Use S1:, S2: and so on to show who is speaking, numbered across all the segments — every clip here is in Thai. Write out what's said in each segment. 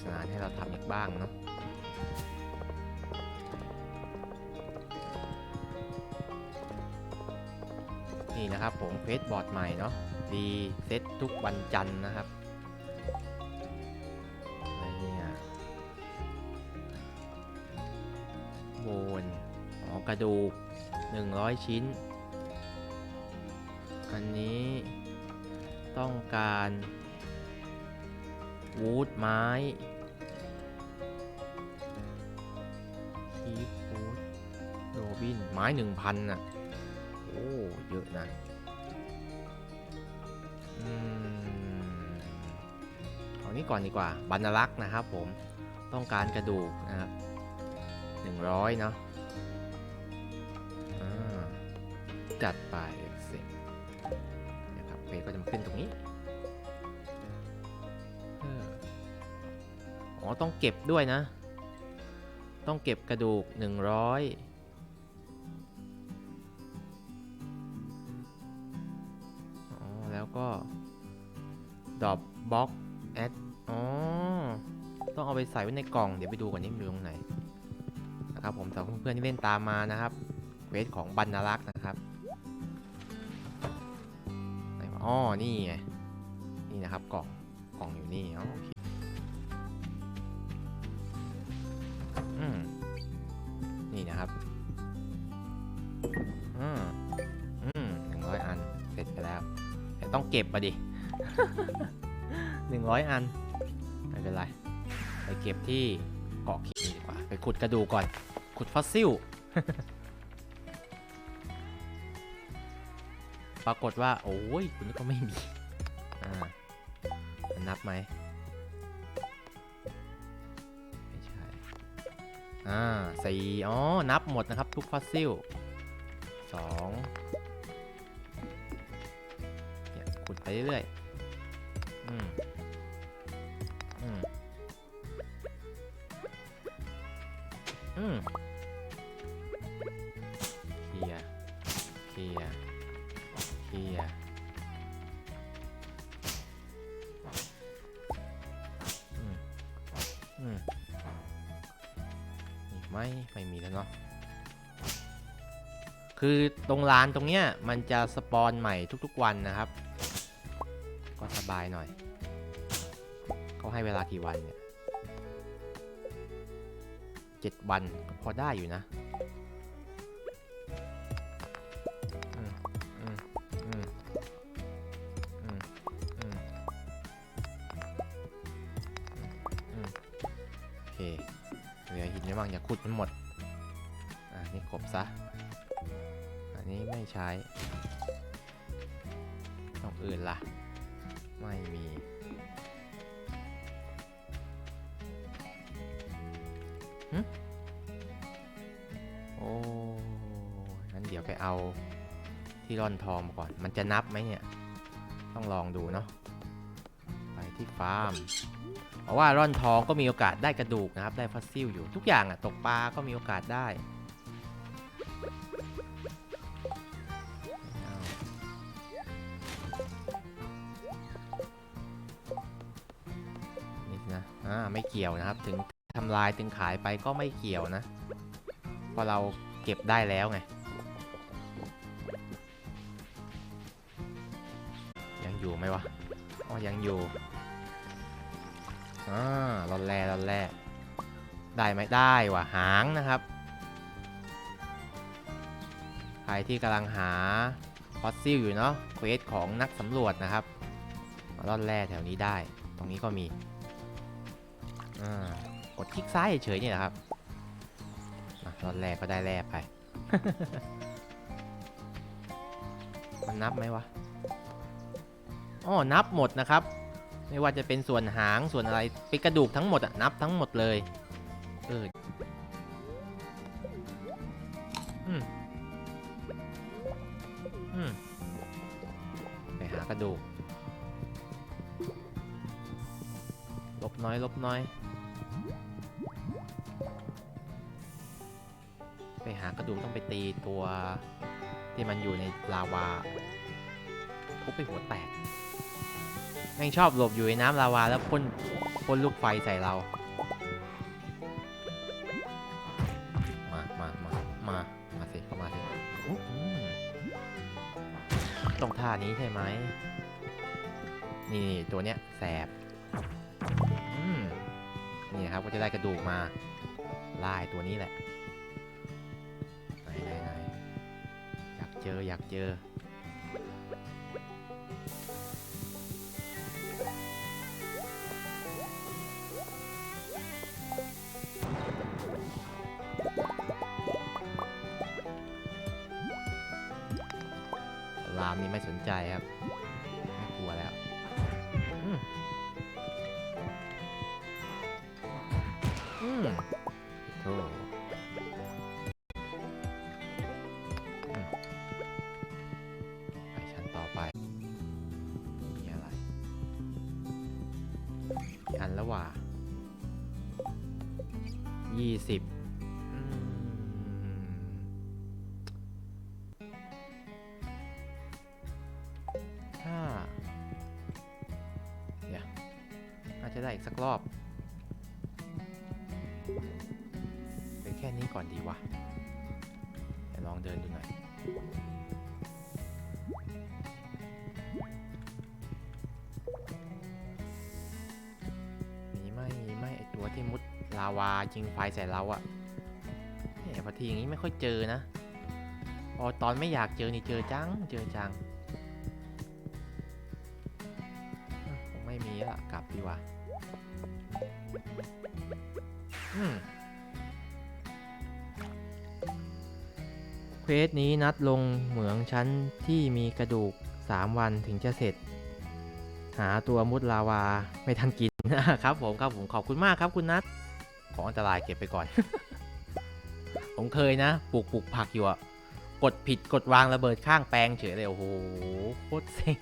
S1: สนานให้เราทำอีกบ้างเนาะนี่นะครับผมเฟซบอร์ดใหม่เนาะรีเซ็ตทุกวันจันทร์นะครับอะไรเนี่ยโบนอ๋อกระดูก 100 ชิ้น อันนี้ต้องการวูดไม้ บิน ไม้หนึ่งพันน่ะ โอ้ เยอะนะอืมเอานี้ก่อนดีกว่าบรรลักษ์นะครับผมต้องการกระดูกนะครับหนึ่งร้อยเนาะอ่าจัดไปเสร็จนะครับเพจก็จะมาขึ้นตรงนี้อออ๋อต้องเก็บด้วยนะ ต้องเก็บกระดูกหนึ่งร้อย แล้วก็ดอบบ็อกแอดอ๋อ ต้องเอาไปใส่ไว้ในกล่อง เดี๋ยวไปดูก่อนนี่มันอยู่ตรงไหนนะครับผมสำหรับเพื่อนๆที่เล่นตามมานะครับเวทของบรรณลักษ์นะครับไหนวะอ๋อ นี่ไง นี่นะครับกล่อง กล่องอยู่นี่อ๋อโอเค ก็บมาดิหนึ่งร้อยอัน ไม่เป็นไร ไปเก็บที่เกาะขีดีกว่า ไปขุดกระดูกก่อน ขุดฟอสซิล ปรากฏว่า โอ้ยคุณนี่ก็ไม่มี อ่ามันนับไหม ไม่ใช่ อ่าสี่อ๋อ นับหมดนะครับ ทุกฟอสซิลสอง เรื่อยๆอืมอืมอืมเคลียเคลียเคลียอืมอืมอีกไหมไม่มีแล้วเนาะคือตรงร้านตรงเนี้ยมันจะสปอนใหม่ทุกๆวันนะครับ บายหน่อย เขาให้เวลากี่วันเนี่ยเจ็ดวันก็พอได้อยู่นะอืมอืมอืมอืมอืมอืมโอเคเหลือหินไว้บ้างอย่าขุดมันหมด อะนี่กบซะ อันนี้ไม่ใช้ตรงอื่นล่ะ ไม่มีหึโอ้งั้นเดี๋ยวไปเอาที่ร่อนทองมาก่อน มันจะนับไหมเนี่ย ต้องลองดูเนาะ ไปที่ฟาร์ม เพราะว่าร่อนทองก็มีโอกาสได้กระดูกนะครับ ได้ฟอสซิลอยู่ ทุกอย่างอะตกปลาก็มีโอกาสได้ อ่าไม่เกี่ยวนะครับ ถึงทำลายถึงขายไปก็ไม่เกี่ยวนะเพราะเราเก็บได้แล้วไง ยังอยู่ไหมวะอ๋อยังอยู่อ่าลอนแร่ลอนแร่ได้ไหมได้ว่ะหางนะครับใครที่กำลังหาฟอสซิลอยู่เนาะเควสของนักสำรวจนะครับมาล่อนแร่แถวนี้ได้ ตรงนี้ก็มี กดคลิกซ้ายเฉยๆนี่แหละครับอะรอดแรกก็ได้แร่ไป มันนับไหมวะอ๋อนับหมดนะครับ ไม่ว่าจะเป็นส่วนหางส่วนอะไรเป็นกระดูกทั้งหมดอะนับทั้งหมดเลยเออไปหากระดูก ลบน้อย ลบน้อย ไปหากระดูกต้องไปตีตัวที่มันอยู่ในลาวาทุบไปหัวแตกแม่งชอบหลบอยู่ในน้ำลาวาแล้วพ่นพ่นลูกไฟใส่เรา มา มา มา มา มาสิเข้ามาสิอุ๊ยอืมตรงท่านี้ใช่ไหม นี่ตัวเนี้ยแสบ ครับ ก็จะได้กระดูกมาลายตัวนี้แหละไหนไหนไหนอยากเจออยากเจอลามนี่ไม่สนใจครับ แล้วว่ะ20 ยิงไฟใส่เราอะเนี่ยพอทีอย่างนี้ไม่ค่อยเจอนะพอตอนไม่อยากเจอนี่เจอจัง เจอจังคงไม่มีละกลับดีกว่าอืมเควสนี้นัดลงเหมืองชั้นที่มีกระดูก 3 วันถึงจะเสร็จ หาตัวมุดลาวา ไม่ทันกินครับผมครับผมขอบคุณมากครับคุณนัท ของอันตรายเก็บไปก่อน ผมเคยนะปลูกปลูกผักอยู่อะกดผิดกดวางระเบิดข้างแปลงเฉยเลยโอ้โหโคตรเซ็ง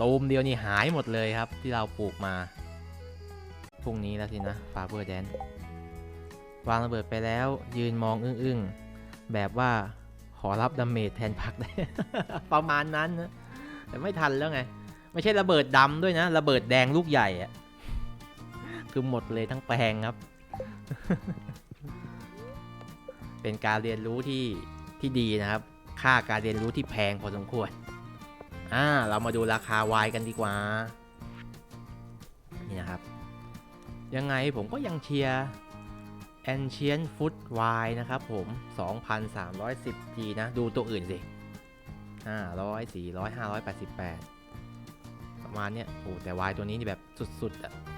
S1: ตูมเดียวนี่หายหมดเลยครับ ที่เราปลูกมาพรุ่งนี้แล้วสินะฟาเบอร์แดนวางระเบิดไปแล้วยืนมองอึ้งๆ แบบว่าขอรับดาเมจแทนพักได้ ประมาณนั้นนะแต่ไม่ทันแล้วไง ไม่ใช่ระเบิดดำด้วยนะ ระเบิดแดงลูกใหญ่อะ คือหมดเลยทั้งแปลงครับ เป็นการเรียนรู้ที่ที่ดีนะครับ ค่าการเรียนรู้ที่แพงพอสมควร อ่า เรามาดูราคาวายกันดีกว่า นี่นะครับ ยังไงผมก็ยังเชียร์ Ancient Food Y นะครับผม 2,310G นะ ดูตัวอื่นสิ 500 400 588 ประมาณเนี้ยโอ้แต่ Y ตัวนี้นี่แบบสุดๆอะอะ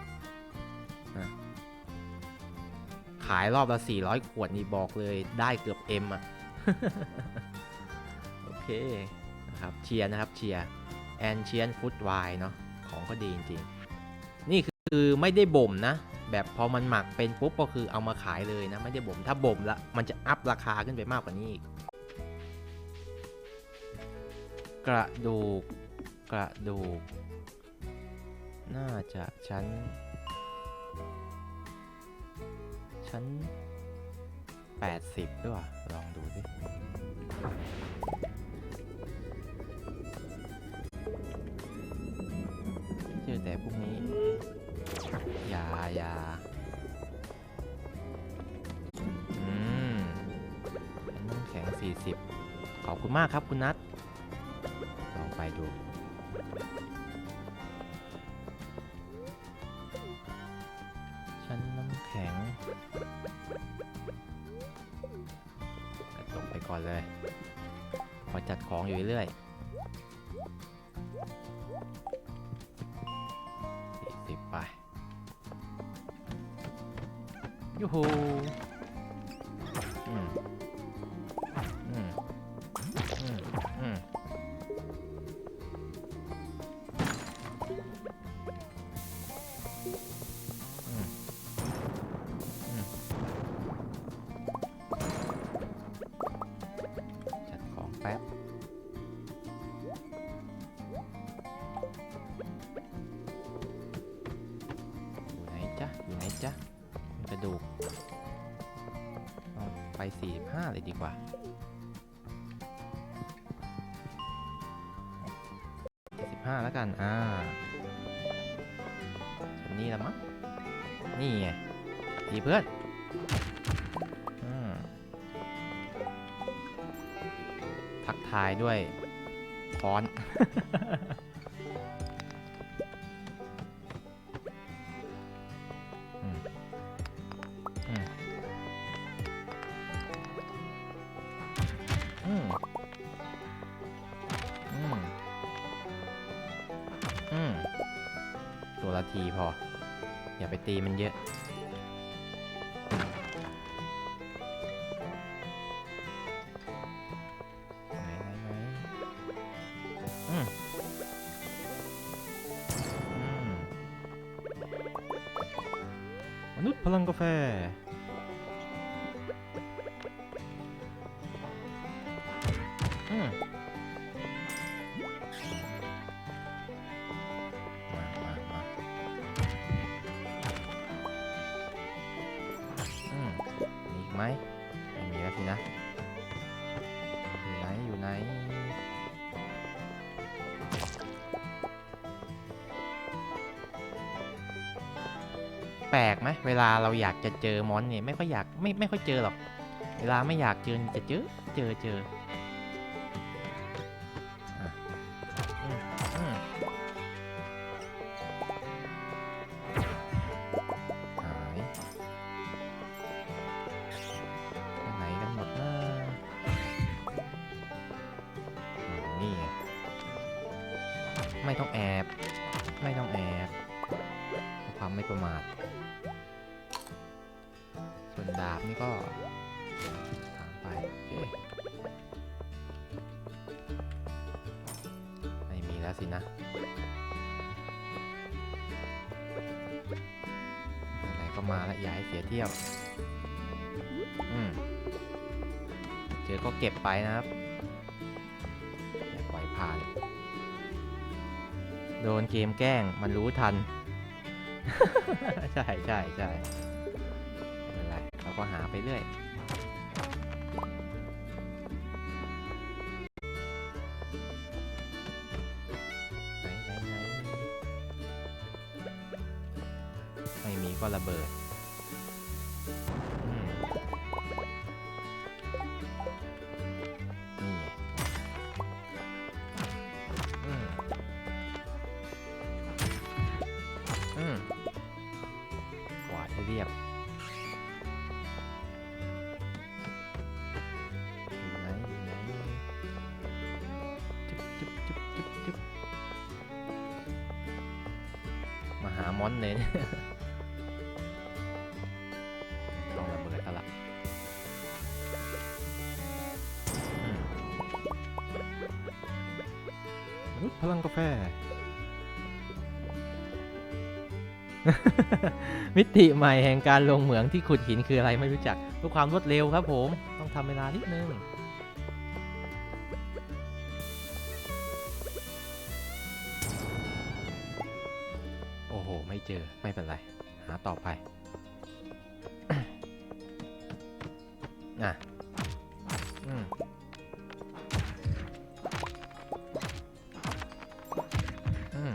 S1: ขายรอบละ400ขวดนี่บอกเลยได้เกือบ M อะ โอเคนะครับเชียร์นะครับเชียร์แอนเชียนฟุตไวเนาะของก็ดีจริงๆ นี่คือไม่ได้บ่มนะ แบบพอมันหมักเป็นปุ๊บก็คือเอามาขายเลยนะ ไม่ได้บ่มถ้าบ่มละมันจะอัพราคาขึ้นไปมากกว่านี้อีกกระดูก กระดูก น่าจะชั้น ชั้น 80 ด้วยลองดูสิเจอแต่พวกนี้ อย่าอย่าอืมน้ำแข็ง 40 ขอบคุณมากครับคุณนัทลองไปดู ก่อนเลยพอจัดของอยู่เรื่อยสิบไปยูฮู เลยดีกว่า45แล้วกัน อ่านี้ละมั้ง นี่ไงดีเพื่อนอทักทายด้วยค้อน ตีมันเยอะ มนุษย์พลังกาแฟ อืม เราอยากจะเจอมอนเนี่ยไม่ค่อยอยากไม่ไม่ค่อยเจอหรอก เวลาไม่อยากเจอจะเจอเจอเจอ มาแล้วอย่าให้เสียเที่ยวอืมเจอก็เก็บไปนะครับอย่าปล่อยผ่าน โดนเกมแกล้งมันรู้ทัน ใช่ใช่ใช่ไม่เป็นไรเราก็หาไปเรื่อย เลยเนี่ยลองระเบิดกันละอืมมนุษย์พลังกาแฟ มิติใหม่แห่งการลงเหมืองที่ขุดหินคืออะไรไม่รู้จักเพื่อความรวดเร็วครับผม ต้องทำเวลานิดนึง เจอไม่เป็นไร หาต่อไปอะอืมอืม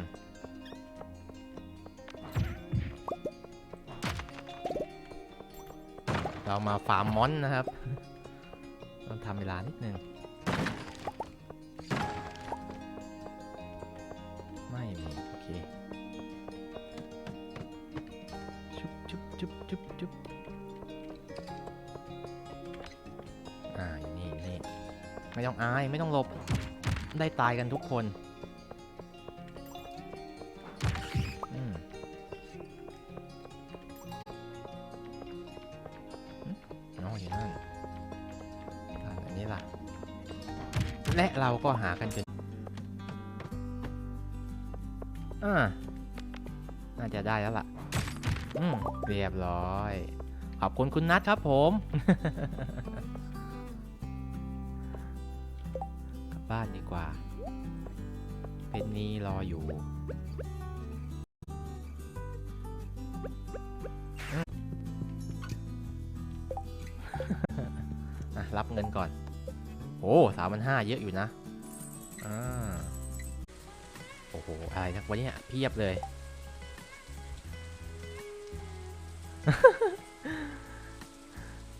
S1: เรามาฟาร์มมอนนะครับ ต้องทำเวลานิดนึงไม่มีโอเค ไม่ต้องอายไม่ต้องหลบ ได้ตายกันทุกคนอืมอ๋อยู่นั่นอันนี้ล่ะ และเราก็หากันจนอ่าน่าจะได้แล้วล่ะ อืม เรียบร้อย ขอบคุณคุณนัทครับผม บ้านดีกว่าเป็นนี้รออยู่รับเงินก่อน โอ้สามพันห้าเยอะอยู่นะ อ่า โอ้โห อะไรทักวันนี้เพียบเลย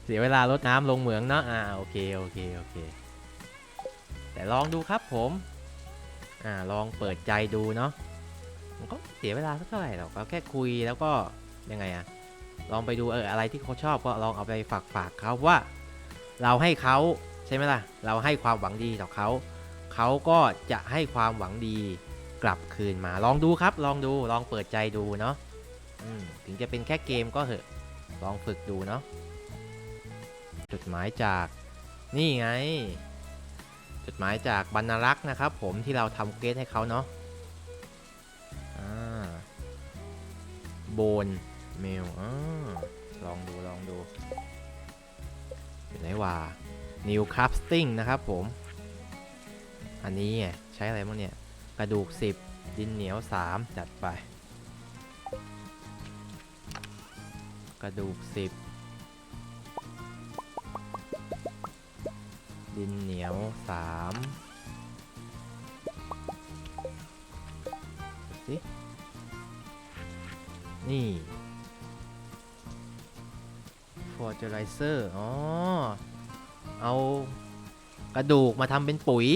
S1: เสียเวลารดน้ำลงเหมืองเนาะ อ่า โอเค โอเค โอเค แต่ลองดูครับผม อ่า ลองเปิดใจดูเนาะ มันก็เสียเวลาสักเท่าไหร่หรอกก็แค่คุยแล้วก็ยังไงอะลองไปดูเอออะไรที่เขาชอบก็ลองเอาไปฝากฝากเขาว่า เราให้เขาใช่ไหมล่ะ เราให้ความหวังดีต่อเขา เขาก็จะให้ความหวังดีกลับคืนมา ลองดูครับ ลองดู ลองเปิดใจดูเนาะถึงจะเป็นแค่เกมก็เหอะ ลองฝึกดูเนาะ จดหมายจาก นี่ไง จดหมายจากบรรณรักษ์นะครับ ผมที่เราทำเกสให้เขาเนาะโบนเมลอลองดูลองดูเป็นไรว่า New Crafting นะครับผม อันนี้ใช้อะไรบ้างเนี่ย กระดูก 10 ดินเหนียว 3 จัดไป กระดูก 10 ดินเหนียว3ดูสินี่ Fertilizer อ๋อ เอากระดูกมาทำเป็นปุ๋ย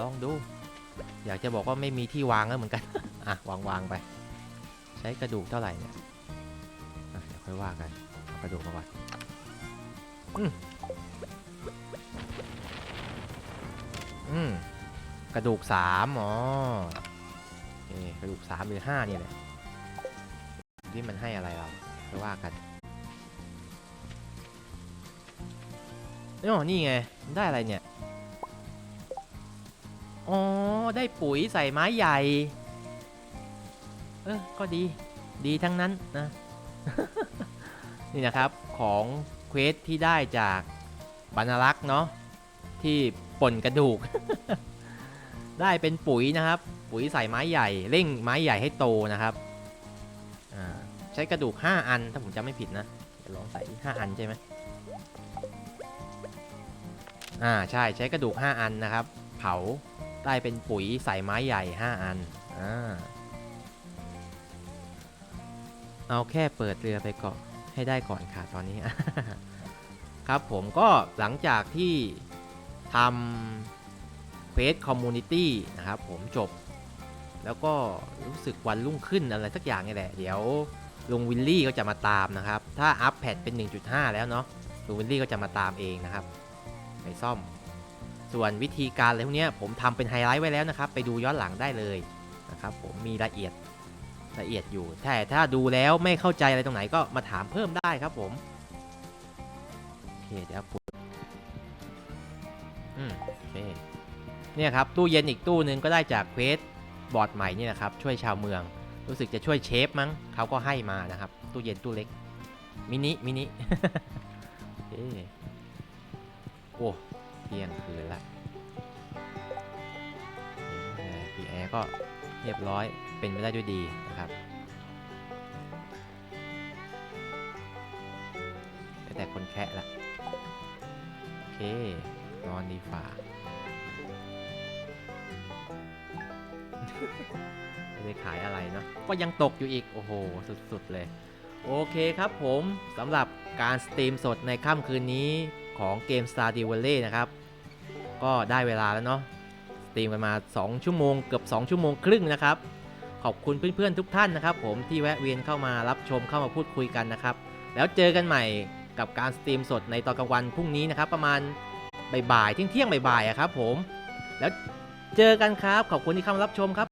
S1: ลองดู อยากจะบอกว่าไม่มีที่วางแล้วเหมือนกัน อะ วางวางไป ใช้กระดูกเท่าไหร่เนี่ย อะ เดี๋ยวค่อยว่ากันเอากระดูกมาก่อนอืม อืมกระดูกสามอ๋อโอเคกระดูกสามหรือห้านี่แหละที่มันให้อะไรเราค่อว่ากันอ๋อนี่ไง ได้อะไรเนี่ย อ๋อ ได้ปุ๋ยใส่ไม้ใหญ่ เออ ก็ดี ดีทั้งนั้นนะ นี่นะครับของเควสที่ได้จากบรรลักษ์เนาะที่ ป่นกระดูก ได้เป็นปุ๋ยนะครับ ปุ๋ยใส่ไม้ใหญ่เร่งไม้ใหญ่ให้โตนะครับใช้กระดูก 5 อันถ้าผมจำไม่ผิดนะเดี๋ยวลองใส่5อันใช่ไหมอ่าใช่ใช้กระดูก 5 อันนะครับ เผาได้เป็นปุ๋ยใส่ไม้ใหญ่ 5 อันอ่าเอาแค่เปิดเรือไปก่อนให้ได้ก่อนค่ะตอนนี้ ครับผมก็หลังจากที่ ทำเควสคอมมูนิตี้นะครับผมจบ แล้วก็รู้สึกวันรุ่งขึ้นอะไรสักอย่างนี่แหละ เดี๋ยวลุงวิลลี่ก็จะมาตามนะครับ ถ้าอัปแพดเป็น 1.5 แล้วเนาะลุงวิลลี่ก็จะมาตามเองนะครับ ไปซ่อม ส่วนวิธีการอะไรพวกเนี้ยผมทำเป็นไฮไลท์ไว้แล้วนะครับ ไปดูย้อนหลังได้เลยนะครับผมมีละเอียดละเอียดอยู่แต่ถ้าดูแล้วไม่เข้าใจอะไรตรงไหนก็มาถามเพิ่มได้ครับผม โอเคเดี๋ยวผม เคเนี่ยครับตู้เย็นอีกตู้หนึ่งก็ได้จากเควสบอร์ดใหม่นี่นะครับช่วยชาวเมือง รู้สึกจะช่วยเชฟมั้งเขาก็ให้มานะครับตู้เย็นตู้เล็กมินิมินิโอ้เที่ยงคืนละพีแอร์ก็เรียบร้อยเป็นไปได้ด้วยดีนะครับ แต่คนแคะละโอเคนอนดีฝ่า ไม่ได้ขายอะไรเนาะก็ยังตกอยู่อีก โอ้โห สุดๆเลย โอเคครับผมสำหรับการสตรีมสดในค่ำคืนนี้ของเกม Star d e Valley นะครับ ก็ได้เวลาแล้วเนาะสตรีมกันมา 2 ชั่วโมงเกือบ 2 ชั่วโมงครึ่งนะครับ ขอบคุณเพื่อนๆทุกท่านนะครับ ผมที่แวะเวียนเข้ามารับชมเข้ามาพูดคุยกันนะครับ แล้วเจอกันใหม่กับการสตรีมสดในตอนกลางวันพรุ่งนี้นะครับ ประมาณบ่ายๆเที่ยงๆบ่ายๆอะครับผมแล้ว เจอกันครับ ขอบคุณที่เข้ามารับชมครับ